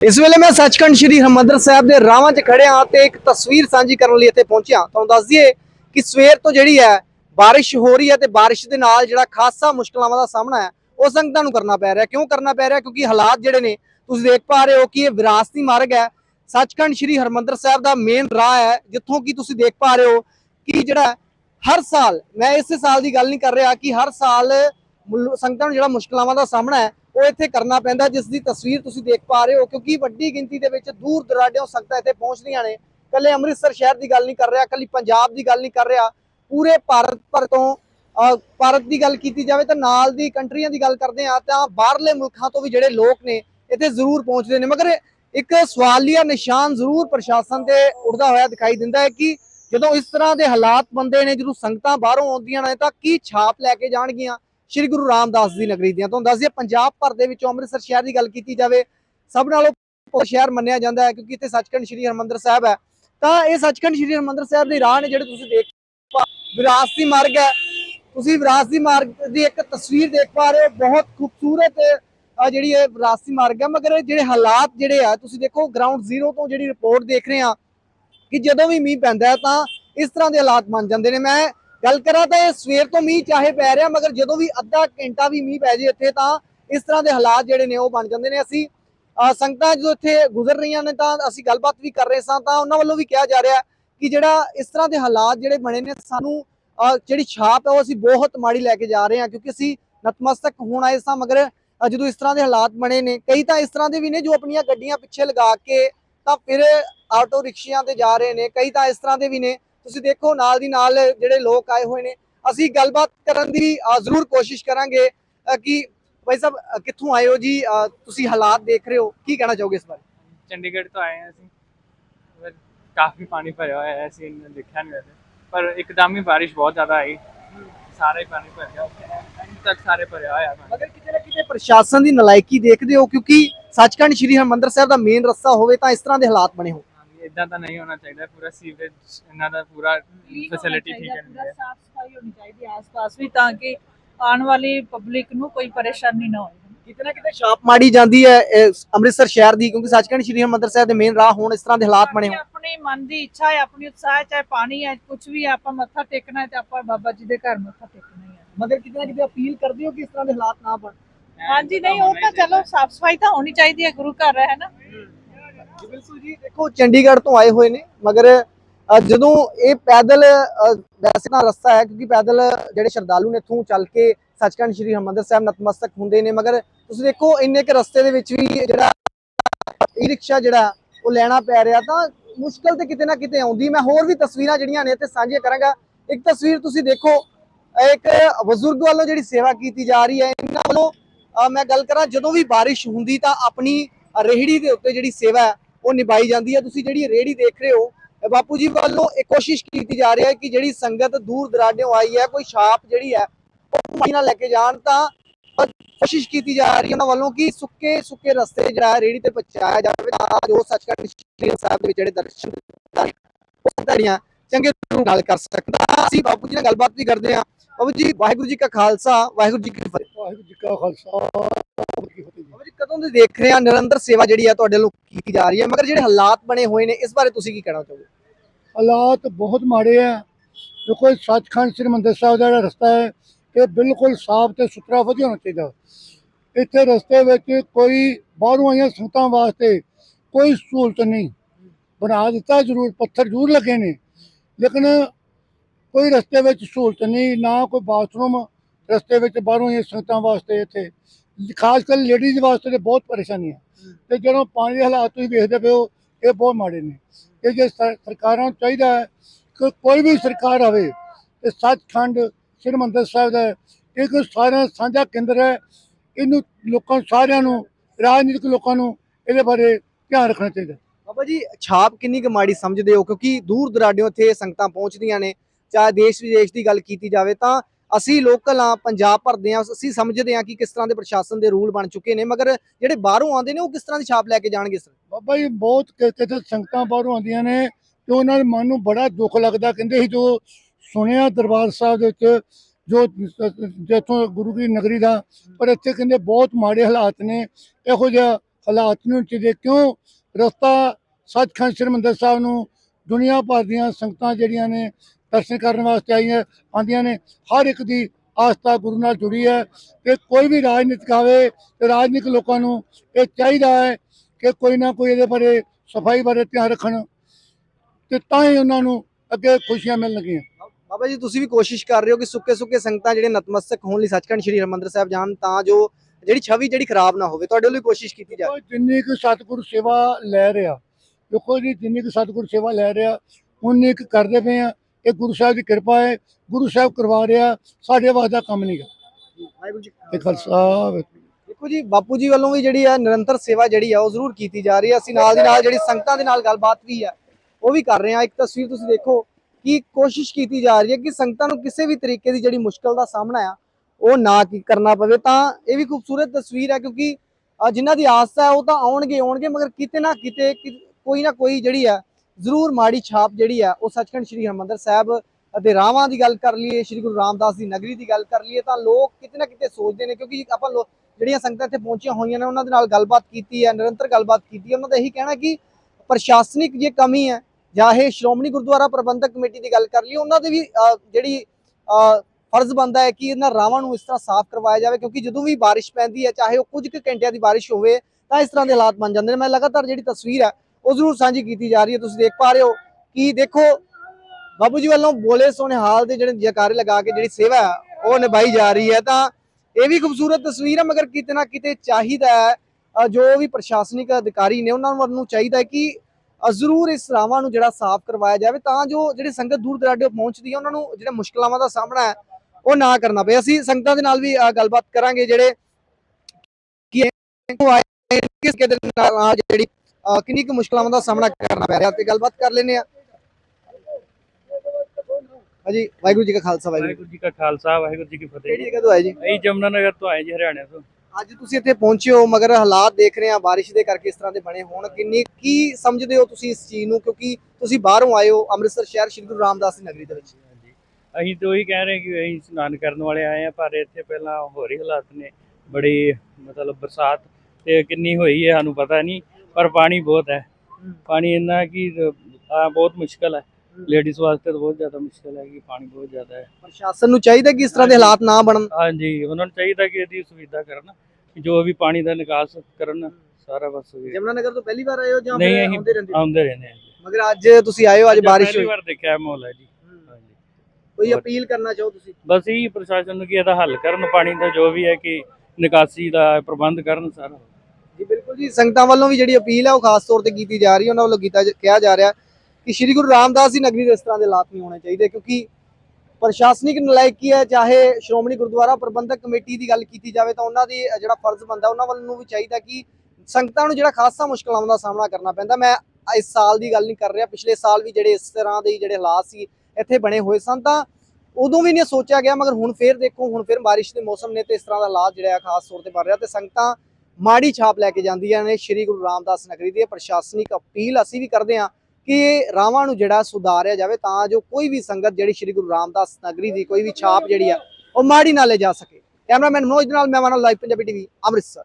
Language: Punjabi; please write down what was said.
ਇਸ ਵੇਲੇ ਮੈਂ ਸੱਚਖੰਡ ਸ੍ਰੀ ਹਰਿਮੰਦਰ ਸਾਹਿਬ ਦੇ ਰਾਹਾਂ 'ਚ ਖੜਿਆ ਹਾਂ ਤੇ ਇੱਕ ਤਸਵੀਰ ਸਾਂਝੀ ਕਰਨ ਲਈ ਇੱਥੇ ਪਹੁੰਚਿਆ ਤੁਹਾਨੂੰ ਦੱਸ ਦਈਏ ਕਿ ਸਵੇਰ ਤੋਂ ਜਿਹੜੀ ਹੈ, ਬਾਰਿਸ਼ ਹੋ ਰਹੀ ਹੈ ਤੇ ਬਾਰਿਸ਼ ਦੇ ਨਾਲ ਜਿਹੜਾ ਖਾਸਾ ਮੁਸ਼ਕਲਾਵਾਂ ਦਾ ਸਾਹਮਣਾ ਹੈ, ਉਹ ਸੰਗਤਾਂ ਨੂੰ ਕਰਨਾ ਪੈ ਰਿਹਾ ਕਿਉਂ ਕਰਨਾ ਪੈ ਰਿਹਾ ਕਿਉਂਕਿ ਹਾਲਾਤ ਜਿਹੜੇ ਨੇ, ਤੁਸੀਂ ਦੇਖ ਪਾ ਰਹੇ ਹੋ ਕਿ ਇਹ ਵਿਰਾਸਤੀ ਮਾਰਗ ਹੈ। ਸੱਚਖੰਡ ਸ੍ਰੀ ਹਰਿਮੰਦਰ ਸਾਹਿਬ ਦਾ ਮੇਨ ਰਾਹ ਹੈ, ਜਿੱਥੋਂ ਕਿ ਤੁਸੀਂ ਦੇਖ ਪਾ ਰਹੇ ਹੋ ਕਿ ਜਿਹੜਾ ਹਰ ਸਾਲ, ਮੈਂ ਇਸੇ ਸਾਲ ਦੀ ਗੱਲ ਨਹੀਂ ਕਰ ਰਿਹਾ ਕਿ ਹਰ ਸਾਲ ਸੰਗਤਾਂ ਨੂੰ ਜਿਹੜਾ ਮੁਸ਼ਕਲਾਂ ਦਾ ਸਾਹਮਣਾ ਹੈ ਉਹ ਇੱਥੇ ਕਰਨਾ ਪੈਂਦਾ ਜਿਸ ਦੀ ਤਸਵੀਰ ਤੁਸੀਂ ਦੇਖ ਪਾ ਰਹੇ ਹੋ ਕਿਉਂਕਿ ਵੱਡੀ ਗਿਣਤੀ ਦੇ ਵਿੱਚ ਦੂਰ ਦਰਾਡਿਓਂ ਸੰਗਤਾਂ ਇੱਥੇ ਪਹੁੰਚ ਰਹੀਆਂ ਨੇ। ਕੱਲੇ ਅੰਮ੍ਰਿਤਸਰ ਸ਼ਹਿਰ ਦੀ ਗੱਲ ਨਹੀਂ ਕਰ ਰਿਹਾ ਕੱਲੀ ਪੰਜਾਬ ਦੀ ਗੱਲ ਨਹੀਂ ਕਰ ਰਿਹਾ ਪੂਰੇ ਭਾਰਤ ਭਰ ਤੋਂ ਅਹ, ਭਾਰਤ ਦੀ ਗੱਲ ਕੀਤੀ ਜਾਵੇ ਤਾਂ ਨਾਲ ਦੀ ਕੰਟਰੀਆਂ ਦੀ ਗੱਲ ਕਰਦੇ ਆ ਤਾਂ ਬਾਹਰਲੇ ਮੁਲਕਾਂ ਤੋਂ ਵੀ ਜਿਹੜੇ ਲੋਕ ਨੇ ਇੱਥੇ ਜ਼ਰੂਰ ਪਹੁੰਚਦੇ ਨੇ। ਮਗਰ ਇੱਕ ਸਵਾਲੀਆ ਨਿਸ਼ਾਨ ਜ਼ਰੂਰ ਪ੍ਰਸ਼ਾਸਨ ਤੇ ਉੱਡਦਾ ਹੋਇਆ ਦਿਖਾਈ ਦਿੰਦਾ ਹੈ ਕਿ ਜਦੋਂ ਇਸ ਤਰ੍ਹਾਂ ਦੇ ਹਾਲਾਤ ਬੰਦੇ ਨੇ ਜਦੋਂ ਸੰਗਤਾਂ ਬਾਹਰੋਂ ਆਉਂਦੀਆਂ ਨੇ ਤਾਂ ਕੀ ਛਾਪ ਲੈ ਕੇ ਜਾਣਗੀਆਂ? ਸ਼੍ਰੀ ਗੁਰੂ ਰਾਮਦਾਸ ਦੀ ਨਗਰੀ ਦੀਆਂ। ਤੁਹਾਨੂੰ ਦੱਸ ਦਈਏ ਪੰਜਾਬ ਭਰ ਦੇ ਵਿੱਚੋਂ ਅੰਮ੍ਰਿਤਸਰ ਸ਼ਹਿਰ ਦੀ ਗੱਲ ਕੀਤੀ ਜਾਵੇ, ਸਭ ਨਾਲੋਂ ਪਵਿੱਤਰ ਸ਼ਹਿਰ ਮੰਨਿਆ ਜਾਂਦਾ ਹੈ, ਕਿਉਂਕਿ ਇੱਥੇ ਸੱਚਖੰਡ ਸ਼੍ਰੀ ਹਰਿਮੰਦਰ ਸਾਹਿਬ ਹੈ। ਤਾਂ ਇਹ ਸੱਚਖੰਡ ਸ਼੍ਰੀ ਹਰਿਮੰਦਰ ਸਾਹਿਬ ਦੇ ਰਾਹ ਨੇ ਜਿਹੜੇ ਤੁਸੀਂ ਦੇਖ ਪਾ ਵਿਰਾਸਤੀ ਮਾਰਗ ਹੈ। ਤੁਸੀਂ ਵਿਰਾਸਤੀ ਮਾਰਗ ਦੀ ਇੱਕ ਤਸਵੀਰ ਦੇਖ ਪਾ ਰਹੇ ਹੋ, ਬਹੁਤ ਖੂਬਸੂਰਤ ਜਿਹੜੀ ਇਹ ਵਿਰਾਸਤੀ ਮਾਰਗ ਹੈ। ਮਗਰ ਇਹ ਜਿਹੜੇ ਹਾਲਾਤ ਜਿਹੜੇ ਆ, ਤੁਸੀਂ ਦੇਖੋ ਗਰਾਊਂਡ ਜ਼ੀਰੋ ਤੋਂ ਜਿਹੜੀ ਰਿਪੋਰਟ ਦੇਖ ਰਹੇ ਆ ਕਿ ਜਦੋਂ ਵੀ ਮੀਂਹ ਪੈਂਦਾ ਹੈ ਤਾਂ ਇਸ ਤਰ੍ਹਾਂ ਦੇ ਹਾਲਾਤ ਬਣ ਜਾਂਦੇ ਨੇ। ਮੈਂ ਗੱਲ ਕਰਾਂ ਤਾਂ ਇਹ ਸਵੇਰ ਤੋਂ ਮੀਂਹ ਚਾਹੇ ਪੈ ਰਿਹਾ, ਮਗਰ ਜਦੋਂ ਵੀ ਅੱਧਾ ਘੰਟਾ ਵੀ ਮੀਂਹ ਪੈ ਜੇ ਇੱਥੇ ਤਾਂ ਇਸ ਤਰ੍ਹਾਂ ਦੇ ਹਾਲਾਤ ਜਿਹੜੇ ਨੇ ਉਹ ਬਣ ਜਾਂਦੇ ਨੇ। ਅਸੀਂ ਸੰਗਤਾਂ ਜਦੋਂ ਇੱਥੇ ਗੁਜ਼ਰ ਰਹੀਆਂ ਨੇ ਤਾਂ ਅਸੀਂ ਗੱਲਬਾਤ ਵੀ ਕਰ ਰਹੇ ਸਾਂ, ਤਾਂ ਉਹਨਾਂ ਵੱਲੋਂ ਵੀ ਕਿਹਾ ਜਾ ਰਿਹਾ ਕਿ ਜਿਹੜਾ ਇਸ ਤਰ੍ਹਾਂ ਦੇ ਹਾਲਾਤ ਜਿਹੜੇ ਬਣੇ ਨੇ, ਸਾਨੂੰ ਅਹ ਜਿਹੜੀ ਛਾਪ ਹੈ ਉਹ ਅਸੀਂ ਬਹੁਤ ਮਾੜੀ ਲੈ ਕੇ ਜਾ ਰਹੇ ਹਾਂ, ਕਿਉਂਕਿ ਅਸੀਂ ਨਤਮਸਤਕ ਹੋਣ ਆਏ ਸਾਂ, ਮਗਰ ਜਦੋਂ ਇਸ ਤਰ੍ਹਾਂ ਦੇ ਹਾਲਾਤ ਬਣੇ ਨੇ, ਕਈ ਤਾਂ ਇਸ ਤਰ੍ਹਾਂ ਦੇ ਵੀ ਨੇ ਜੋ ਆਪਣੀਆਂ ਗੱਡੀਆਂ ਪਿੱਛੇ ਲਗਾ ਕੇ ਤਾਂ ਫਿਰ ਆਟੋ ਰਿਕਸ਼ਿਆਂ ਤੇ ਜਾ ਰਹੇ ਨੇ, ਕਈ ਤਾਂ ਇਸ ਤਰ੍ਹਾਂ ਦੇ ਵੀ ਨੇ ਤੁਸੀਂ ਦੇਖੋ ਨਾਲ ਦੀ ਨਾਲ ਜਿਹੜੇ ਲੋਕ ਆਏ ਹੋਏ ਨੇ ਅਸੀਂ ਗੱਲਬਾਤ ਕਰਨ ਦੀ ਜ਼ਰੂਰ ਕੋਸ਼ਿਸ਼ ਕਰਾਂਗੇ ਕਿ ਭਾਈ ਸਾਹਿਬ ਕਿੱਥੋਂ ਆਏ ਹੋ ਜੀ? ਤੁਸੀਂ ਹਾਲਾਤ ਦੇਖ ਰਹੇ ਹੋ ਕੀ ਕਹਿਣਾ ਚਾਹੋਗੇ ਇਸ ਬਾਰੇ? ਚੰਡੀਗੜ੍ਹ ਤੋਂ ਆਏ ਹਾਂ ਅਸੀਂ। ਕਾਫੀ ਪਾਣੀ ਭਰਿਆ ਹੋਇਆ ਹੈ ਅਸੀਂ ਇੰਨਾ ਦੇਖਿਆ ਨਹੀਂ ਵੈਸੇ। ਪਰ ਇੱਕਦਮ ਹੀ ਬਾਰਿਸ਼ ਬਹੁਤ ਜ਼ਿਆਦਾ ਆਈ। ਸਾਰਾ ਪਾਣੀ ਭਰ ਗਿਆ ਐਂਡ ਤੱਕ ਸਾਰੇ ਭਰਿਆ ਹੋਇਆ ਮਗਰ ਕਿਤੇ ਨਾ ਕਿਤੇ ਪ੍ਰਸ਼ਾਸਨ ਦੀ ਨਲਾਇਕੀ ਦੇਖਦੇ ਹੋ ਕਿਉਂਕਿ ਸੱਚਖੰਡ ਸ੍ਰੀ ਹਰਿਮੰਦਰ ਸਾਹਿਬ ਦਾ ਮੇਨ ਰਸਤਾ ਹੋਵੇ ਤਾਂ ਇਸ ਤਰ੍ਹਾਂ ਦੇ ਹਾਲਾਤ ਬਣੇ ਹੋ ਇਦਾਂ ਤਾਂ ਨਹੀਂ ਹੋਣਾ ਚਾਹੀਦਾ ਪੂਰਾ ਸੀਵਰੇਜ ਇਹਨਾਂ ਦਾ ਪੂਰਾ ਫੈਸਿਲਿਟੀ ਠੀਕ ਹੈ ਪੂਰਾ ਸਾਫ਼ ਸਫ਼ਾਈ ਹੋਣੀ ਚਾਹੀਦੀ ਆਸ-ਪਾਸ ਵੀ ਤਾਂ ਕਿ ਆਉਣ ਵਾਲੀ ਪਬਲਿਕ ਨੂੰ ਕੋਈ ਪਰੇਸ਼ਾਨੀ ਨਾ ਹੋਵੇ। ਕਿਤੇ ਨਾ ਕਿਤੇ ਛਾਪ ਮਾੜੀ ਜਾਂਦੀ ਹੈ ਅੰਮ੍ਰਿਤਸਰ ਸ਼ਹਿਰ ਦੀ ਕਿਉਂਕਿ ਸੱਚਖੰਡ ਸ੍ਰੀ ਹਰਿਮੰਦਰ ਸਾਹਿਬ ਦੇ ਮੇਨ ਰਾਹ ਹੋਣ ਇਸ ਤਰ੍ਹਾਂ ਦੇ ਹਾਲਾਤ ਬਣੇ ਹੋ ਆਪਣੀ ਮਨ ਦੀ ਇੱਛਾ ਹੈ ਆਪਣੀ ਉਤਸ਼ਾਹ ਹੈ ਚਾਹੇ ਪਾਣੀ ਹੈ ਕੁਝ ਵੀ ਹੈ, ਆਪਾਂ ਮੱਥਾ ਟੇਕਣਾ ਹੈ ਤੇ ਆਪਾਂ ਬਾਬਾ ਜੀ ਦੇ ਘਰ ਮੱਥਾ ਟੇਕਣਾ ਹੀ ਹੈ। ਮਗਰ ਕਿਤੇ ਨਾ ਕਿਤੇ ਅਪੀਲ ਕਰਦੇ ਹੋ ਕਿ ਇਸ ਤਰ੍ਹਾਂ ਦੇ ਹਾਲਾਤ ਨਾ ਬਣ ਹਾਂਜੀ ਨਹੀਂ ਉਹ ਤਾਂ ਚਲੋ ਸਾਫ਼ ਸਫ਼ਾਈ ਤਾਂ ਹੋਣੀ ਚਾਹੀਦੀ ਹੈ ਗੁਰੂ ਘਰ ਹੈ ਨਾ? ਜੀ, ਬਿਲਕੁਲ ਜੀ। ਦੇਖੋ, ਚੰਡੀਗੜ੍ਹ ਤੋਂ ਆਏ ਹੋਏ ਨੇ, ਮਗਰ ਜਦੋਂ ਇਹ ਪੈਦਲ ਵੈਸੇ ਤਾਂ ਰਸਤਾ ਹੈ, ਕਿਉਂਕਿ ਪੈਦਲ ਜਿਹੜੇ ਸ਼ਰਧਾਲੂ ਨੇ ਇੱਥੋਂ ਚੱਲ ਕੇ ਸੱਚਖੰਡ ਸ੍ਰੀ ਹਰਿਮੰਦਰ ਸਾਹਿਬ ਨਤਮਸਤਕ ਹੁੰਦੇ ਨੇ, ਮਗਰ ਤੁਸੀਂ ਦੇਖੋ, ਇੰਨੇ ਕੁ ਰਸਤੇ ਦੇ ਵਿੱਚ ਵੀ ਜਿਹੜਾ ਈ ਰਿਕਸ਼ਾ ਜਿਹੜਾ, ਉਹ ਲੈਣਾ ਪੈ ਰਿਹਾ, ਤਾਂ ਮੁਸ਼ਕਲ ਤੇ ਕਿਤੇ ਨਾ ਕਿਤੇ ਆਉਂਦੀ। ਮੈਂ ਹੋਰ ਵੀ ਤਸਵੀਰਾਂ ਜਿਹੜੀਆਂ ਨੇ ਤੇ ਸਾਂਝੀਆਂ ਕਰਾਂਗਾ। ਇੱਕ ਤਸਵੀਰ ਤੁਸੀਂ ਦੇਖੋ ਇੱਕ ਬਜ਼ੁਰਗ ਵੱਲੋਂ ਜਿਹੜੀ ਸੇਵਾ ਕੀਤੀ ਜਾ ਰਹੀ ਹੈ, ਇਹਨਾਂ ਵੱਲੋਂ ਮੈਂ ਗੱਲ ਕਰਾਂ, ਜਦੋਂ ਵੀ ਬਾਰਿਸ਼ ਹੁੰਦੀ ਤਾਂ ਆਪਣੀ ਰੇਹੜੀ ਦੇ ਉੱਤੇ ਜਿਹੜੀ ਸੇਵਾ ਉਹ ਨਿਭਾਈ ਜਾਂਦੀ ਹੈ। ਤੁਸੀਂ ਜਿਹੜੀ ਰੇਹੜੀ ਦੇਖ ਰਹੇ ਹੋ ਬਾਪੂ ਜੀ ਵੱਲੋਂ ਇਹ ਕੋਸ਼ਿਸ਼ ਕੀਤੀ ਜਾ ਰਹੀ ਹੈ ਕਿ ਜਿਹੜੀ ਸੰਗਤ ਦੂਰ ਦਰਾਡਿਓਂ ਆਈ ਹੈ, ਕੋਈ ਛਾਪ ਜਿਹੜੀ ਹੈ, ਉਹ ਪਾਣੀ ਨਾਲ ਲੈ ਕੇ ਜਾਣ ਤਾਂ ਕੋਸ਼ਿਸ਼ ਕੀਤੀ ਜਾ ਰਹੀ ਹੈ ਉਹਨਾਂ ਵੱਲੋਂ ਕਿ ਸੁੱਕੇ ਸੁੱਕੇ ਰਸਤੇ ਜਿਹੜਾ ਹੈ, ਰੇਹੜੀ ਤੇ ਪਹੁੰਚਾਇਆ ਜਾਵੇ ਤਾਂ ਜੋ ਸੱਚਖੰਡ ਸ੍ਰੀ ਸਾਹਿਬ ਦੇ ਵਿੱਚ ਜਿਹੜੇ ਦਰਸ਼ਨ ਦਿਦਾਰੇ ਚੰਗੇ ਰੂਪ ਨਾਲ ਕਰ ਸਕਦਾ ਅਸੀਂ ਬਾਪੂ ਜੀ ਨਾਲ ਗੱਲਬਾਤ ਵੀ ਕਰਦੇ ਹਾਂ। ਬਾਪੂ ਜੀ, ਵਾਹਿਗੁਰੂ ਜੀ ਕਾ ਖਾਲਸਾ, ਵਾਹਿਗੁਰੂ ਜੀ ਕੀ ਫਤਿਹ। ਵਾਹਿਗੁਰੂ ਜੀ ਕਾ ਖਾਲਸਾ ਵਾਹਿਗੁਰੂ ਜੀ ਕੀ ਫਤਿਹ ਜੀ। ਬਾਬੂ ਜੀ ਕਦੋਂ ਦੇ ਦੇਖ ਰਹੇ ਆ? ਨਿਰੰਤਰ ਸੇਵਾ ਜਿਹੜੀ ਆ ਤੁਹਾਡੇ ਵੱਲੋਂ ਕੀਤੀ ਜਾ ਰਹੀ ਹੈ ਮਗਰ ਜਿਹੜੇ ਹਾਲਾਤ ਬਣੇ ਹੋਏ ਨੇ ਇਸ ਬਾਰੇ ਤੁਸੀਂ ਕੀ ਕਹਿਣਾ ਚਾਹੋਗੇ? ਹਾਲਾਤ ਬਹੁਤ ਮਾੜੇ ਆ। ਦੇਖੋ ਸੱਚਖੰਡ ਸ੍ਰੀ ਮੰਦਰ ਸਾਹਿਬ ਦਾ ਜਿਹੜਾ ਰਸਤਾ ਹੈ ਇਹ ਬਿਲਕੁਲ ਸਾਫ਼ ਤੇ ਸੁਥਰਾ ਵਧੀਆ ਹੋਣਾ ਚਾਹੀਦਾ। ਇੱਥੇ ਰਸਤੇ ਵਿੱਚ ਕੋਈ ਬਾਹਰੋਂ ਆਈਆਂ ਸੰਗਤਾਂ ਵਾਸਤੇ ਕੋਈ ਸਹੂਲਤ ਨਹੀਂ। ਬਣਾ ਦਿੱਤਾ ਜ਼ਰੂਰ ਪੱਥਰ ਜ਼ਰੂਰ ਲੱਗੇ ਨੇ। ਲੇਕਿਨ ਕੋਈ ਰਸਤੇ ਵਿੱਚ ਸਹੂਲਤ ਨਹੀਂ ਨਾ ਕੋਈ ਬਾਥਰੂਮ ਰਸਤੇ ਵਿੱਚ ਬਾਹਰੋਂ ਆਈਆਂ ਸੰਗਤਾਂ ਵਾਸਤੇ ਇੱਥੇ ਖਾਸ ਕਰ ਲੇਡੀਜ਼ ਵਾਸਤੇ ਤੇ ਬਹੁਤ ਪਰੇਸ਼ਾਨੀ ਹੈ। ਤੇ ਜਦੋਂ ਪਾਣੀ ਦੇ ਹਾਲਾਤ ਤੁਸੀਂ ਵੇਖਦੇ ਪਏ ਹੋ ਇਹ ਬਹੁਤ ਮਾੜੇ ਨੇ। ਇਹ ਜੇ ਸਰ- ਸਰਕਾਰਾਂ ਨੂੰ ਚਾਹੀਦਾ ਹੈ ਕਿ ਕੋਈ ਵੀ ਸਰਕਾਰ ਆਵੇ ਤੇ ਸੱਚਖੰਡ ਸ੍ਰੀ ਹਰਿਮੰਦਰ ਸਾਹਿਬ ਦਾ ਇੱਕ ਸਾਰਿਆਂ ਦਾ ਸਾਂਝਾ ਕੇਂਦਰ ਹੈ। ਇਹਨੂੰ ਲੋਕਾਂ ਸਾਰਿਆਂ ਨੂੰ ਰਾਜਨੀਤਿਕ ਲੋਕਾਂ ਨੂੰ ਇਹਦੇ ਬਾਰੇ ਧਿਆਨ ਰੱਖਣਾ ਚਾਹੀਦਾ ਬਾਬਾ ਜੀ ਛਾਪ ਕਿੰਨੀ ਕੁ ਮਾੜੀ ਸਮਝਦੇ ਹੋ? ਕਿਉਂਕਿ ਦੂਰ ਦਰਾਡਿਓਂ ਇੱਥੇ ਸੰਗਤਾਂ ਪਹੁੰਚਦੀਆਂ ਨੇ। ਚਾਹੇ ਦੇਸ਼ ਵਿਦੇਸ਼ ਦੀ ਗੱਲ ਕੀਤੀ ਜਾਵੇ ਤਾਂ ਅਸੀਂ ਲੋਕਲ ਆ, ਪੰਜਾਬ ਭਰਦੇ ਆ, ਅਸੀਂ ਸਮਝਦੇ ਆ ਕਿ ਕਿਸ ਤਰ੍ਹਾਂ ਦੇ ਪ੍ਰਸ਼ਾਸਨ ਦੇ ਰੂਲ ਬਣ ਚੁੱਕੇ ਨੇ, ਮਗਰ ਜਿਹੜੇ ਬਾਹਰੋਂ ਆਉਂਦੇ ਨੇ, ਉਹ ਕਿਸ ਤਰ੍ਹਾਂ ਦੀ ਛਾਪ ਲੈ ਕੇ ਜਾਣਗੇ ਸਰ? ਬਾਬਾ ਜੀ, ਬਹੁਤ ਕਿ- ਕਿਤੇ ਸੰਗਤਾਂ ਬਾਹਰੋਂ ਆਉਂਦੀਆਂ ਨੇ ਤੇ ਉਹਨਾਂ ਦੇ ਮਨ ਨੂੰ ਬੜਾ ਦੁੱਖ ਲੱਗਦਾ। ਕਹਿੰਦੇ ਸੀ ਜੋ ਸੁਣਿਆ ਦਰਬਾਰ ਸਾਹਿਬ ਦੇ ਵਿੱਚ, ਜੋ ਜਿੱਥੋਂ ਗੁਰੂ ਕੀ ਨਗਰੀ ਦਾ, ਪਰ ਇੱਥੇ ਕਹਿੰਦੇ ਬਹੁਤ ਮਾੜੇ ਹਾਲਾਤ ਨੇ। ਇਹੋ ਜਿਹਾ ਹਾਲਾਤ ਨਹੀਂ ਹੋਣੇ ਚਾਹੀਦੇ ਕਿਉਂ ਰਸਤਾ ਸੱਚਖੰਡ ਸ੍ਰੀ ਹਰਿਮੰਦਰ ਸਾਹਿਬ ਨੂੰ ਦੁਨੀਆ ਭਰ ਦੀਆਂ ਸੰਗਤਾਂ ਜਿਹੜੀਆਂ ਨੇ ਦਰਸ਼ਨ ਕਰਨ ਵਾਸਤੇ ਆਈਆਂ ਆਉਂਦੀਆਂ ਨੇ। ਹਰ ਇੱਕ ਦੀ ਆਸਥਾ ਗੁਰੂ ਨਾਲ ਜੁੜੀ ਹੈ। ਤੇ ਕੋਈ ਵੀ ਰਾਜਨੀਤਿਕ ਆਵੇ ਤੇ ਰਾਜਨੀਤਿਕ ਲੋਕਾਂ ਨੂੰ ਇਹ ਚਾਹੀਦਾ ਹੈ ਕਿ ਕੋਈ ਨਾ ਕੋਈ ਇਹਦੇ ਬਾਰੇ ਸਫ਼ਾਈ ਬਾਰੇ ਧਿਆਨ ਰੱਖਣ। ਤੇ ਤਾਂ ਹੀ ਉਹਨਾਂ ਨੂੰ ਅੱਗੇ ਖੁਸ਼ੀਆਂ ਮਿਲਣਗੀਆਂ ਬਾਬਾ ਜੀ ਤੁਸੀਂ ਵੀ ਕੋਸ਼ਿਸ਼ ਕਰ ਰਹੇ ਹੋ ਕਿ ਸੁੱਕੇ ਸੁੱਕੇ ਸੰਗਤਾਂ ਜਿਹੜੇ ਨਤਮਸਤਕ ਹੋਣ ਲਈ ਸੱਚਖੰਡ ਸ੍ਰੀ ਹਰਿਮੰਦਰ ਸਾਹਿਬ ਜਾਣ ਤਾਂ ਜੋ ਜਿਹੜੀ ਛਵੀ ਜਿਹੜੀ ਖਰਾਬ ਨਾ ਹੋਵੇ ਤੁਹਾਡੇ ਵੀ ਕੋਸ਼ਿਸ਼ ਕੀਤੀ ਜਾ ਦੇਖੋ ਜਿੰਨੀ ਕੁ ਸਤਿਗੁਰ ਸੇਵਾ ਲੈ ਰਿਹਾ ਦੇਖੋ ਜੀ ਜਿੰਨੀ ਕੁ ਸਤਿਗੁਰ ਸੇਵਾ ਲੈ ਰਿਹਾ ਉਨੀ ਕੁ ਕਰਦੇ ਪਏ ਆ ਇਹ ਗੁਰੂ ਸਾਹਿਬ ਦੀ ਕਿਰਪਾ ਹੈ ਗੁਰੂ ਸਾਹਿਬ ਕਰਵਾ ਰਿਹਾ ਸਾਡੇ ਵਾਸਤੇ ਦਾ ਕੰਮ ਨਹੀਂਗਾ। ਵਾਹਿਗੁਰੂ ਜੀ ਇਹ ਖਾਲਸਾ ਦੇਖੋ ਜੀ ਬਾਪੂ ਜੀ ਵੱਲੋਂ ਵੀ ਜਿਹੜੀ ਹੈ ਨਿਰੰਤਰ ਸੇਵਾ ਜਿਹੜੀ ਆ ਉਹ ਜ਼ਰੂਰ ਕੀਤੀ ਜਾ ਰਹੀ ਹੈ ਅਸੀਂ ਨਾਲ ਦੀ ਨਾਲ ਜਿਹੜੀ ਸੰਗਤਾਂ ਦੇ ਨਾਲ ਗੱਲਬਾਤ ਵੀ ਹੈ ਉਹ ਵੀ ਕਰ ਰਹੇ ਹਾਂ ਇੱਕ ਤਸਵੀਰ ਤੁਸੀਂ ਦੇਖੋ ਕਿ ਕੋਸ਼ਿਸ਼ ਕੀਤੀ ਜਾ ਰਹੀ ਹੈ ਕਿ ਸੰਗਤਾਂ ਨੂੰ ਕਿਸੇ ਵੀ ਤਰੀਕੇ ਦੀ ਜਿਹੜੀ ਮੁਸ਼ਕਲ ਦਾ ਸਾਹਮਣਾ ਆ ਉਹ ਨਾ ਕੀ ਕਰਨਾ ਪਵੇ। ਤਾਂ ਇਹ ਵੀ ਖੂਬਸੂਰਤ ਤਸਵੀਰ ਹੈ ਕਿਉਂਕਿ ਜਿਨ੍ਹਾਂ ਦੀ ਆਸ ਹੈ ਉਹ ਤਾਂ ਆਉਣਗੇ ਆਉਣਗੇ ਮਗਰ ਕਿਤੇ ਨਾ ਕਿਤੇ ਕੋਈ ਨਾ ਕੋਈ ਜਿਹੜੀ ਹੈ ਜ਼ਰੂਰ ਮਾੜੀ ਛਾਪ ਜਿਹੜੀ ਹੈ ਉਹ ਸੱਚਖੰਡ ਸ੍ਰੀ ਹਰਿਮੰਦਰ ਸਾਹਿਬ ਅਤੇ ਰਾਵਾਂ ਦੀ ਗੱਲ ਕਰ ਲਈਏ ਸ੍ਰੀ ਗੁਰੂ ਰਾਮਦਾਸ ਦੀ ਨਗਰੀ ਦੀ ਗੱਲ ਕਰ ਲਈਏ ਤਾਂ ਲੋਕ ਕਿਤੇ ਨਾ ਕਿਤੇ ਸੋਚਦੇ ਨੇ ਕਿਉਂਕਿ ਆਪਾਂ ਜਿਹੜੀਆਂ ਸੰਗਤਾਂ ਇੱਥੇ ਪਹੁੰਚੀਆਂ ਹੋਈਆਂ ਨੇ ਉਹਨਾਂ ਦੇ ਨਾਲ ਗੱਲਬਾਤ ਕੀਤੀ ਹੈ ਨਿਰੰਤਰ ਗੱਲਬਾਤ ਕੀਤੀ ਹੈ। ਉਹਨਾਂ ਦਾ ਇਹੀ ਕਹਿਣਾ ਕਿ ਪ੍ਰਸ਼ਾਸਨਿਕ ਜੇ ਕਮੀ ਹੈ ਜਾਂ ਇਹ ਸ਼੍ਰੋਮਣੀ ਗੁਰਦੁਆਰਾ ਪ੍ਰਬੰਧਕ ਕਮੇਟੀ ਦੀ ਗੱਲ ਕਰ ਲਈਏ ਉਹਨਾਂ ਦੇ ਵੀ ਅਹ, ਜਿਹੜੀ ਅਹ, ਫਰਜ਼ ਬਣਦਾ ਹੈ ਕਿ ਇਹਨਾਂ ਰਾਵਾਂ ਨੂੰ ਇਸ ਤਰ੍ਹਾਂ ਸਾਫ਼ ਕਰਵਾਇਆ ਜਾਵੇ ਕਿਉਂਕਿ ਜਦੋਂ ਵੀ ਬਾਰਿਸ਼ ਪੈਂਦੀ ਹੈ ਚਾਹੇ ਉਹ ਕੁਝ ਕੁ ਘੰਟਿਆਂ ਦੀ ਬਾਰਿਸ਼ ਹੋਵੇ ਤਾਂ ਇਸ ਤਰ੍ਹਾਂ ਦੇ ਹਾਲਾਤ ਬਣ ਜਾਂਦੇ ਨੇ। ਮੈਂ ਲਗਾਤਾਰ ਜਿਹੜੀ ਤਸਵੀਰ ਹੈ ਉਹ ਜ਼ਰੂਰ ਸਾਂਝੀ ਕੀਤੀ ਜਾ ਰਹੀ ਹੈ ਤੁਸੀਂ ਦੇਖ ਪਾ ਰਹੇ ਹੋ ਕਿ ਦੇਖੋ ਬਾਬੂ ਜੀ ਵੱਲੋਂ ਬੋਲੇ ਸੋਹਣੇ ਹਾਲ ਦੇ ਜਿਹੜੇ ਜਕਾਰੇ ਲਗਾ ਕੇ ਜਿਹੜੀ ਸੇਵਾ ਉਹ ਨਿਭਾਈ ਜਾ ਰਹੀ ਹੈ ਤਾਂ ਇਹ ਵੀ ਖੂਬਸੂਰਤ ਤਸਵੀਰ ਹੈ ਮਗਰ ਕਿਤੇ ਨਾ ਕਿਤੇ ਚਾਹੀਦਾ ਹੈ ਜੋ ਵੀ ਪ੍ਰਸ਼ਾਸਨਿਕ ਅਧਿਕਾਰੀ ਨੇ ਉਹਨਾਂ ਨੂੰ ਚਾਹੀਦਾ ਹੈ ਕਿ ਜ਼ਰੂਰ ਇਸ ਰਾਵਾਂ ਨੂੰ ਜਿਹੜਾ ਸਾਫ਼ ਕਰਵਾਇਆ ਜਾਵੇ ਤਾਂ ਜੋ ਜਿਹੜੀ ਸੰਗਤ ਦੂਰ ਦਰਾਡੇ ਪਹੁੰਚਦੀ ਹੈ ਉਹਨਾਂ ਨੂੰ ਜਿਹੜੇ ਮੁਸ਼ਕਲਾਂ ਦਾ ਸਾਹਮਣਾ ਹੈ ਉਹ ਨਾ ਕਰਨਾ ਪਏ ਅਸੀਂ ਸੰਗਤਾਂ ਦੇ ਨਾਲ ਵੀ ਗੱਲਬਾਤ ਕਰਾਂਗੇ ਜਿਹੜੇ ਕੀ ਕਿਸ ਕਿਸ ਜਿਹੜੀ ਕਿੰਨੀ ਕੁ ਮੁਸ਼ਕਲਾਂ ਦਾ ਸਾਹਮਣਾ ਕਰਨਾ ਪੈ ਰਿਹਾ ਤੇ ਗੱਲਬਾਤ ਕਰ ਲੈਨੇ ਆ ਹਾਂਜੀ ਵਾਹਿਗੁਰੂ ਜੀ ਕਾ ਖਾਲਸਾ ਵਾਹਿਗੁਰੂ ਜੀ ਕਾ ਖਾਲਸਾ ਵਾਹਿਗੁਰੂ ਜੀ ਕੀ ਫਤਿਹ। ਕਿਹੜੀ ਜਗ੍ਹਾ ਤੋਂ ਆਏ ਜੀ? ਅਸੀਂ ਜਮਨਾ ਨਗਰ ਤੋਂ ਆਏ ਜੀ ਹਰਿਆਣਾ ਤੋਂ। ਅੱਜ ਤੁਸੀਂ ਇੱਥੇ ਪਹੁੰਚੇ ਹੋ ਮਗਰ ਹਾਲਾਤ ਦੇਖ ਰਹੇ ਆ ਬਾਰਿਸ਼ ਦੇ ਕਰਕੇ ਇਸ ਤਰ੍ਹਾਂ ਦੇ ਬਣੇ ਹੋਣ। ਕਿੰਨੀ ਕੀ ਸਮਝਦੇ ਹੋ ਤੁਸੀਂ ਇਸ ਚੀਜ਼ ਨੂੰ? ਕਿਉਂਕਿ ਤੁਸੀਂ ਬਾਹਰੋਂ ਆਏ ਹੋ ਅੰਮ੍ਰਿਤਸਰ ਸ਼ਹਿਰ ਸ਼੍ਰੀ ਗੁਰੂ ਰਾਮਦਾਸ ਦੀ ਨਗਰੀ ਦੇ ਵਿੱਚ। ਅਸੀਂ ਤਾਂ ਉਹੀ ਕਹਿ ਰਹੇ ਕਿ ਅਸੀਂ ਇਸ਼ਨਾਨ ਕਰਨ ਵਾਲੇ ਆਏ ਆ ਪਰ ਇੱਥੇ ਪਹਿਲਾਂ ਹੋਰ ਹੀ ਹਾਲਾਤ ਨੇ। ਬੜੀ ਮਤਲਬ ਬਰਸਾਤ ਤੇ ਕਿੰਨੀ ਹੋਈ ਹੈ ਸਾਨੂੰ ਪਤਾ ਨਹੀਂ। ਪਰ ਪਾਣੀ ਬਹੁਤ ਹੈ। ਪਾਣੀ ਇੰਨਾ ਕਿ ਆ ਬਹੁਤ ਮੁਸ਼ਕਲ ਹੈ। ਲੇਡੀਜ਼ ਵਾਸਤੇ ਤਾਂ ਬਹੁਤ ਜ਼ਿਆਦਾ ਮੁਸ਼ਕਲ ਹੈ ਕਿ ਪਾਣੀ ਬਹੁਤ ਜ਼ਿਆਦਾ ਹੈ। ਪ੍ਰਸ਼ਾਸਨ ਨੂੰ ਚਾਹੀਦਾ ਕਿ ਇਸ ਤਰ੍ਹਾਂ ਦੇ। ਹਾਲਾਤ ਨਾ ਬਣਨ। ਹਾਂਜੀ ਉਹਨਾਂ ਨੂੰ ਚਾਹੀਦਾ ਕਿ ਇਹਦੀ ਸੁਵਿਧਾ ਕਰਨ ਜੋ ਵੀ ਪਾਣੀ ਦਾ ਨਿਕਾਸ ਕਰਨ ਸਾਰਾ ਬਸ। ਜਮਨਾ ਨਗਰ ਤੋਂ ਪਹਿਲੀ ਵਾਰ ਆਏ ਹੋ ਜਾਂ ਆਉਂਦੇ ਰਹਿੰਦੇ? ਆਉਂਦੇ ਰਹਿੰਦੇ ਮਗਰ ਅੱਜ ਤੁਸੀਂ ਆਏ ਹੋ ਅੱਜ ਬਾਰਿਸ਼ ਪਹਿਲੀ ਹੋਈ। ਵਾਰ ਦੇਖਿਆ ਮਾਹੌਲ ਹੈ ਜੀ। ਕੋਈ ਅਪੀਲ ਕਰਨਾ ਚਾਹੋ ਤੁਸੀਂ? ਬਸ ਇਹੀ ਪ੍ਰਸ਼ਾਸਨ ਨੂੰ ਕਿ ਇਹਦਾ ਹੱਲ ਕਰਨ ਪਾਣੀ ਦਾ ਜੋ ਵੀ ਹੈ ਕਿ ਨਿਕਾਸੀ ਦਾ ਪ੍ਰਬੰਧ ਕਰਨ ਸਾਰਾ। ਜੀ, ਬਿਲਕੁਲ ਜੀ। ਸੰਗਤਾਂ ਵੱਲੋਂ ਵੀ ਜਿਹੜੀ ਅਪੀਲ ਹੈ ਉਹ ਖਾਸ ਤੌਰ ਤੇ ਕੀਤੀ ਜਾ ਰਹੀ ਹੈ, ਉਹਨਾਂ ਵੱਲੋਂ ਕੀਤਾ ਕਿਹਾ ਜਾ ਰਿਹਾ ਕਿ ਸ੍ਰੀ ਗੁਰੂ ਰਾਮਦਾਸ ਜੀ ਨਗਰੀ ਦੇ ਇਸ ਤਰ੍ਹਾਂ ਦੇ ਹਾਲਾਤ ਨਹੀਂ ਹੋਣੇ ਚਾਹੀਦੇ, ਕਿਉਂਕਿ ਪ੍ਰਸ਼ਾਸਨਿਕ ਨਲਾਇਕੀ ਹੈ, ਚਾਹੇ ਸ਼੍ਰੋਮਣੀ ਗੁਰਦੁਆਰਾ ਪ੍ਰਬੰਧਕ ਕਮੇਟੀ ਦੀ ਗੱਲ ਕੀਤੀ ਜਾਵੇ, ਤਾਂ ਉਹਨਾਂ ਦੀ ਜਿਹੜਾ ਫਰਜ਼ ਬਣਦਾ, ਉਹਨਾਂ ਵੱਲ ਨੂੰ ਵੀ ਚਾਹੀਦਾ ਕਿ ਸੰਗਤਾਂ ਨੂੰ ਜਿਹੜਾ ਖਾਸਾ ਮੁਸ਼ਕਲਾਂ ਦਾ ਸਾਹਮਣਾ ਕਰਨਾ ਪੈਂਦਾ। ਮੈਂ ਇਸ ਸਾਲ ਦੀ ਗੱਲ ਨਹੀਂ ਕਰ ਰਿਹਾ, ਪਿਛਲੇ ਸਾਲ ਵੀ ਜਿਹੜੇ ਇਸ ਤਰ੍ਹਾਂ ਦੇ ਜਿਹੜੇ ਹਾਲਾਤ ਸੀ, ਇੱਥੇ ਬਣੇ ਹੋਏ ਸਨ, ਤਾਂ ਉਦੋਂ ਵੀ ਨਹੀਂ ਸੋਚਿਆ ਗਿਆ, ਮਗਰ ਹੁਣ ਫੇਰ ਦੇਖੋ, ਹੁਣ ਫੇਰ ਬਾਰਿਸ਼ ਦੇ ਮੌਸਮ ਨੇ ਤੇ ਇਸ ਤਰ੍ਹਾਂ ਦਾ ਹਾਲਾਤ ਜਿਹੜਾ ਖਾਸ ਤੌਰ ਤੇ ਬਣ ਰਿਹਾ, ਤੇ ਸੰਗਤਾਂ ਮਾੜੀ ਛਾਪ ਲੈ ਕੇ ਜਾਂਦੀਆਂ ਨੇ, ਸ਼੍ਰੀ ਗੁਰੂ ਰਾਮਦਾਸ ਨਗਰੀ ਦੀ ਪ੍ਰਸ਼ਾਸਨਿਕ ਅਪੀਲ ਅਸੀਂ ਵੀ ਕਰਦੇ ਹਾਂ ਕਿ ਰਾਵਾਂ ਨੂੰ ਜਿਹੜਾ ਸੁਧਾਰਿਆ ਜਾਵੇ ਤਾਂ ਜੋ ਕੋਈ ਵੀ ਸੰਗਤ ਜਿਹੜੀ ਸ਼੍ਰੀ ਗੁਰੂ ਰਾਮਦਾਸ ਨਗਰੀ ਦੀ ਕੋਈ ਵੀ ਛਾਪ ਜਿਹੜੀ ਆ, ਉਹ ਮਾੜੀ ਨਾ ਲੈ ਜਾ ਸਕੇ। ਕੈਮਰਾਮੈਨ ਮਨੋਜ ਦੇ ਨਾਲ, ਮੈਂ ਮਾਨਵ ਲਾਈਵ, ਪੰਜਾਬੀ ਟੀਵੀ, ਅੰਮ੍ਰਿਤਸਰ।